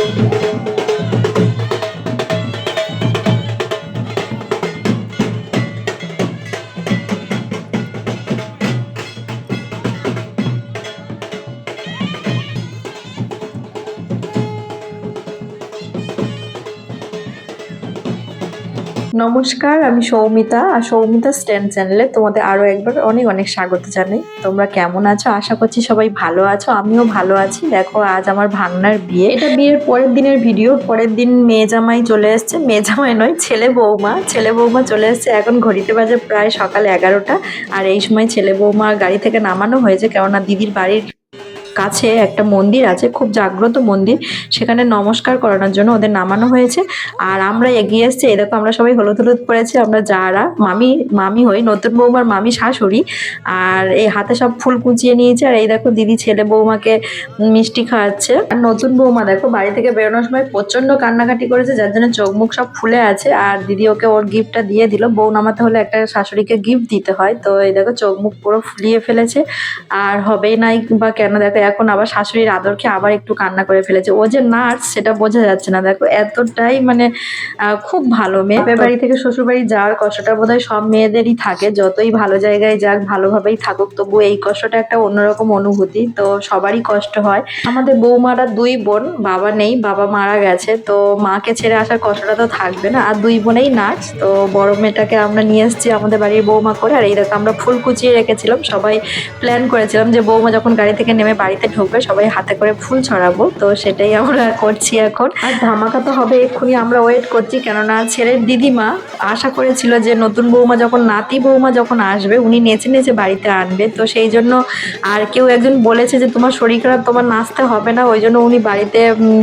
thank you নমস্কার, আমি সৌমিতা আর Soumita stand চ্যানেলে তোমাদের আরও একবার অনেক অনেক স্বাগত জানাই। তোমরা কেমন আছো? আশা করছি সবাই ভালো আছো, আমিও ভালো আছি। দেখো, আজ আমার ভাগনার বিয়ে। এটা বিয়ের পরের দিনের ভিডিও, পরের দিন মেয়ে জামাই চলে এসছে। মেয়ে জামাই নয়, ছেলে বৌমা। ছেলে বৌমা চলে এসছে এখন ঘড়িতে বাজে প্রায় সকাল এগারোটা। আর এই সময় ছেলে বৌমা গাড়ি থেকে নামানো হয়েছে, কেননা দিদির বাড়ির কাছে একটা মন্দির আছে, খুব জাগ্রত মন্দির। সেখানে নমস্কার করানোর জন্য ওদের নামানো হয়েছে। আর আমরা এগিয়ে এসছি, এই দেখো আমরা সবাই হলুদ হলুদ পরেছি, আমরা যারা, মামি মামি হই, নতুন বৌমার মামি শাশুড়ি। আর এই হাতে সব ফুল কুচিয়ে নিয়েছে, আর এই দেখো দিদি ছেলে বৌমাকে মিষ্টি খাওয়াচ্ছে। আর নতুন বৌমা দেখো, বাড়ি থেকে বেরোনোর সময় প্রচণ্ড কান্নাকাটি করেছে, যার জন্য চোখ মুখ সব ফুলে আছে। আর দিদি ওকে ওর গিফটটা দিয়ে দিল, বউ নামাতে হলে একটা শাশুড়িকে গিফট দিতে হয়। তো এই দেখো চোখ মুখ পুরো ফুলিয়ে ফেলেছে। আর হবেই নাই বা কেন, দেখো এখন আবার শাশুড়ির আদরকে আবার একটু কান্না করে ফেলেছে। ও যে নার্স, সেটা বোঝা যাচ্ছে না। দেখো, এতটাই মানে খুব ভালো মেয়ে। বাড়ি থেকে শ্বশুর বাড়ি যাওয়ার কষ্টটা বোধহয় সব মেয়েদেরই থাকে। যতই ভালো জায়গায় যাক, ভালোভাবেই থাকুক। তবু এই কষ্টটা একটা অন্যরকম অনুভূতি। তো সবারই কষ্ট হয়। আমাদের বৌমারা দুই বোন, বাবা নেই, বাবা মারা গেছে। তো মাকে ছেড়ে আসার কষ্টটা তো থাকবে না। আর দুই বোনেই নাচ তো বড় মেয়েটাকে আমরা নিয়ে এসেছি আমাদের বাড়ির বৌমা করে। আর এই দেখো, আমরা ফুল কুচিয়ে রেখেছিলাম। সবাই প্ল্যান করেছিলাম যে বৌমা যখন গাড়ি থেকে নেমে বাড়িতে ঢুকবে, সবাই হাতে করে ফুল ছড়াবো। তো সেটাই আমরা করছি এখন। আর ধামাকা তো হবে, এক্ষুনি আমরা ওয়েট করছি, কেননা ছেলের দিদিমা আশা করেছিল যে নতুন বৌমা যখন, নাতি বৌমা যখন আসবে, উনি নেচে নেচে বাড়িতে আনবে। তো সেই জন্য আর কেউ একজন বলেছে যে, তোমার শরীর খারাপ, তোমার নাচতে হবে না। ওই জন্য উনি বাড়িতে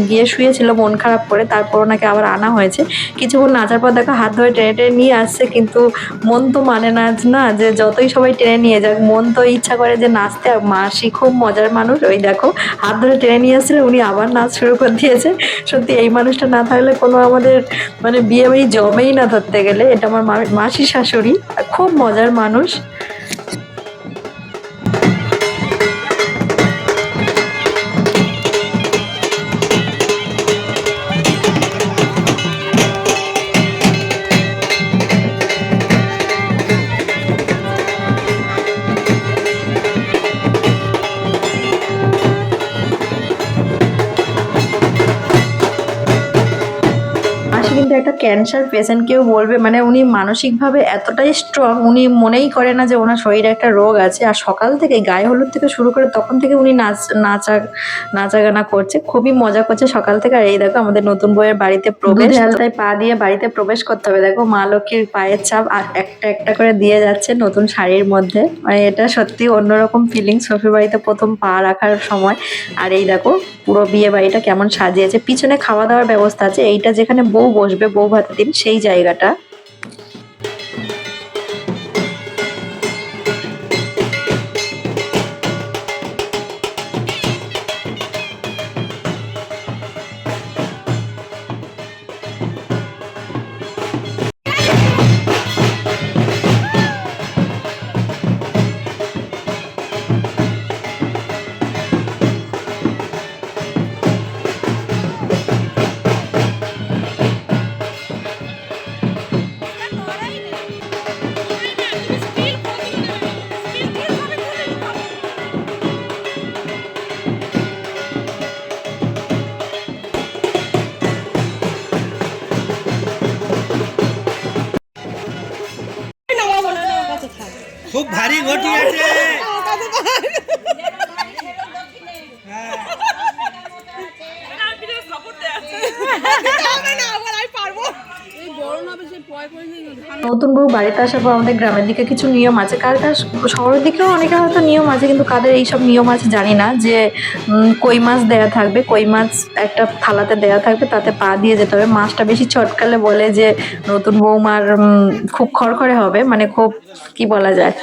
গিয়ে শুয়েছিল মন খারাপ করে, তারপর ওনাকে আবার আনা হয়েছে। কিছুক্ষণ নাচার পর দেখো হাত ধরে টেনে টেনে নিয়ে আসছে, কিন্তু মন তো মানে না না, যে যতই সবাই টেনে নিয়ে যাক, মন তো ইচ্ছা করে যে নাচতে, মাসি খুব মজার মানুষ। ওই দেখো, হাত ধরে টেনে নিয়ে আসছিলেন উনি আবার নাচ শুরু করে দিয়েছে। সত্যি, এই মানুষটা না থাকলে কোনো আমাদের মানে বিয়ে বাড়ি জমেই না ধরতে গেলে। এটা আমার মাসি শাশুড়ি খুব মজার মানুষ। ক্যান্সার পেশেন্ট কেউ বলবে মানে উনি মানসিকভাবে এতটাই স্ট্রং উনি মনেই করে না যে ওনার শরীরে একটা রোগ আছে। আর সকাল থেকে গায়ে হলুদ থেকে শুরু করে তখন থেকে উনি নাচ নাচা নাচা গানা করছে। খুবই মজা করছে সকাল থেকে। আর এই দেখো আমাদের নতুন বইয়ের বাড়িতে প্রবেশ আলতায় পা দিয়ে বাড়িতে প্রবেশ করতে হবে। দেখো মা লক্ষ্মীর পায়ের চাপ আর একটা একটা করে দিয়ে যাচ্ছে নতুন শাড়ির মধ্যে। মানে এটা সত্যি অন্যরকম ফিলিংস শ্বশুর বাড়িতে প্রথম পা রাখার সময়। আর এই দেখো পুরো বিয়ে বাড়িটা কেমন সাজিয়েছে। পিছনে খাওয়া দাওয়ার ব্যবস্থা আছে। এইটা যেখানে বউ বসবে বউ দিন সেই জায়গাটা। নতুন বউ বাড়িতে আসার পর আমাদের গ্রামের দিকে কিছু নিয়ম আছে। কার কার শহরের দিকেও অনেকে হয়তো নিয়ম আছে, কিন্তু কাদের এইসব নিয়ম আছে জানি না। যে কই মাছ দেয়া থাকবে, কই মাছ একটা থালাতে দেয়া থাকবে, তাতে পা দিয়ে যেতে হবে। মাছটা বেশি ছটকালে বলে যে, নতুন বৌমার খুব খড়খড়ে হবে মানে খুব কি বলা যায়?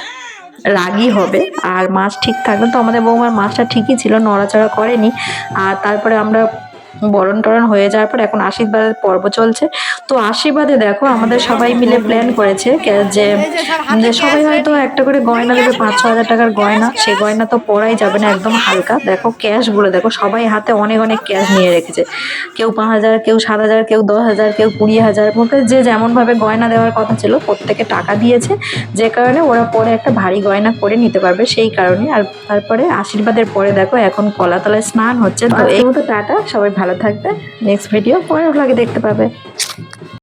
রাগী হবে। আর মাছ ঠিক থাকলে তো আমাদের বৌমার মাছটা ঠিকই ছিল, নড়াচড়া করেনি। আর তারপরে আমরা বরণ টরণ হয়ে যাওয়ার পর এখন আশীর্বাদের পর্ব চলছে। তো আশীর্বাদে দেখো আমাদের সবাই মিলে প্ল্যান করেছে যে সবাই হয়তো একটা করে গয়না দেবে পাঁচ ছ হাজার টাকার গয়না সেই গয়না তো পরাই যাবে না একদম হালকা। দেখো ক্যাশ বলে দেখো সবাই হাতে অনেক অনেক ক্যাশ নিয়ে রেখেছে। কেউ পাঁচ হাজার কেউ সাত হাজার কেউ দশ হাজার কেউ কুড়ি হাজার মধ্যে যে যেমন ভাবে গয়না দেওয়ার কথা ছিল প্রত্যেকে টাকা দিয়েছে। যে কারণে ওরা পরে একটা ভারী গয়না করে নিতে পারবে সেই কারণে। আর তারপরে আশীর্বাদের পরে দেখো এখন কলাতলায় স্নান হচ্ছে। তো এই মতো টাটা সবাই ভালো থাকবে। নেক্সট ভিডিও পরের ভ্লগে দেখতে পাবে।